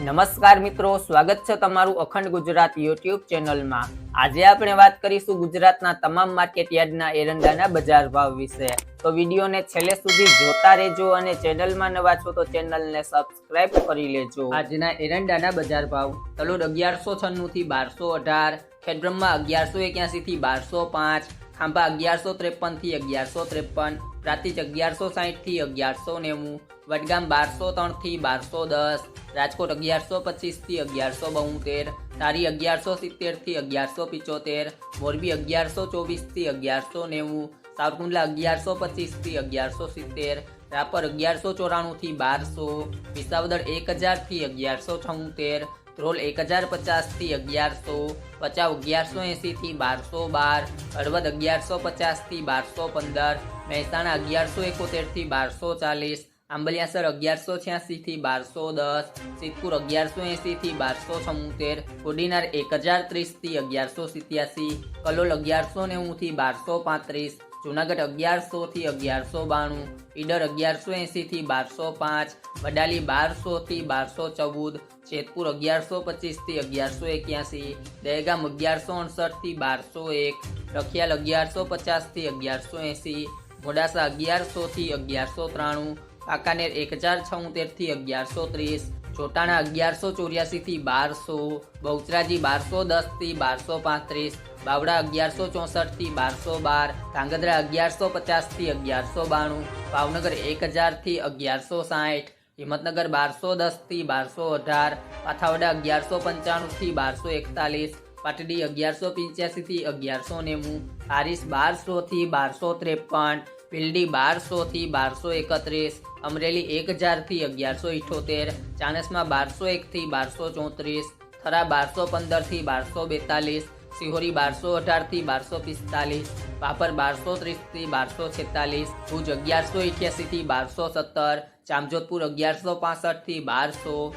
નમસ્કાર મિત્રો, સ્વાગત છે તમારું અખંડ ગુજરાત યુટ્યુબ ચેનલમાં. આજે આપણે વાત કરીશું ગુજરાતના તમામ માર્કેટ યાર્ડના એરંડાના બજાર ભાવ વિશે. તો વિડીયોને છેલ્લે સુધી જોતા રહેજો અને ચેનલમાં નવા છો તો ચેનલને સબસ્ક્રાઇબ કરી લેજો. આજના એરંડાના બજાર ભાવ. તલોદ અગિયારસો છન્નું થી બારસો અઢાર, ખેડબ્રહ્મા અગિયારસો એક્યાસી થી બારસો પાંચ, ખાંભા અગિયારસો ત્રેપનથી અગિયારસો ત્રેપન, પ્રાતિજ અગિયારસો સાહીઠથી અગિયારસો નેવું, વડગામ બારસો ત્રણથી બારસો દસ રાજકોટ અગિયારસો પચીસથી અગિયારસો બોતેર તારી અગિયારસો સિત્તેરથી અગિયારસો પિચોતેર, મોરબી અગિયારસો ચોવીસથી અગિયારસો નેવું, સાવરકુંડલા અગિયારસો પચીસથી અગિયારસો સિત્તેર, રાપર અગિયારસો ચોરાણું થી બારસો, વિસાવદર એક હજારથી અગિયારસો છોતેર, ધ્રોલ એક હજાર પચાસથી અગિયારસો, પચાવ અગિયારસો એંસી થી બારસો બાર, હળવદ અગિયારસો પચાસથી બારસો પંદર, મહેસાણા અગિયારસો એકોતેરથી બારસો ચાલીસ આંબલિયાસર અગિયારસો છ્યાસી થી બારસો દસ, સિદ્ધપુર અગિયારસો એંસીથી બારસો છમોતેર, કોડીનાર એક હજાર ત્રીસથી અગિયારસો સિત્યાસી, કલોલ અગિયારસો નેવું થી બારસો પાંત્રીસ, જુનાગઢ અગિયારસો થી અગિયારસો બાણું, ઈડર અગિયારસો એંસીથી બારસો પાંચ વડાલી બારસો થી બારસો ચૌદ, જેતપુર અગિયારસો પચીસથી અગિયારસો એક્યાસી, દહેગામ અગિયારસો અડસઠથી બારસો એક, રખિયાલ અગિયારસો પચાસથી અગિયારસો એંસી મોડાસા અગિયારસો થી અગિયારસો ત્રાણું કાકાનેર એક હજાર છોતેરથી અગિયારસો ત્રીસ, ચોટાણા અગિયારસો ચોર્યાસી થી બારસો, બહુચરાજી બારસો દસથી બારસો પાંત્રીસ, બાવડા અગિયારસો ચોસઠથી બારસો બાર, ધાંગધ્રા અગિયારસો પચાસથી અગિયારસો બાણું, ભાવનગર એક હજારથી અગિયારસો સાઠ, હિંમતનગર બારસો દસથી બારસો અઢાર, પાથાવડા અગિયારસો પંચાણું થી બારસો એકતાલીસ, પાટડી અગિયારસો પંચ્યાસી થી અગિયારસો નેવું, હારીસ બારસો થી બારસો ત્રેપન પીલડી બારસોથી બારસો એકત્રીસ, અમરેલી એક હજારથી અગિયારસો ઇઠોતેર, ચાણસમાં બારસો એકથી બારસો ચોત્રીસ, થરા બારસો પંદરથી બારસો બેતાલીસ, સિહોરી બારસો અઢારથી બારસો પિસ્તાલીસ, પાપર બારસો ત્રીસથી બારસો છેતાલીસ, ભુજ અગિયારસો ઇઠ્યાસીથી બારસો સત્તર, જામજોધપુર અગિયારસો પાસઠથી બારસો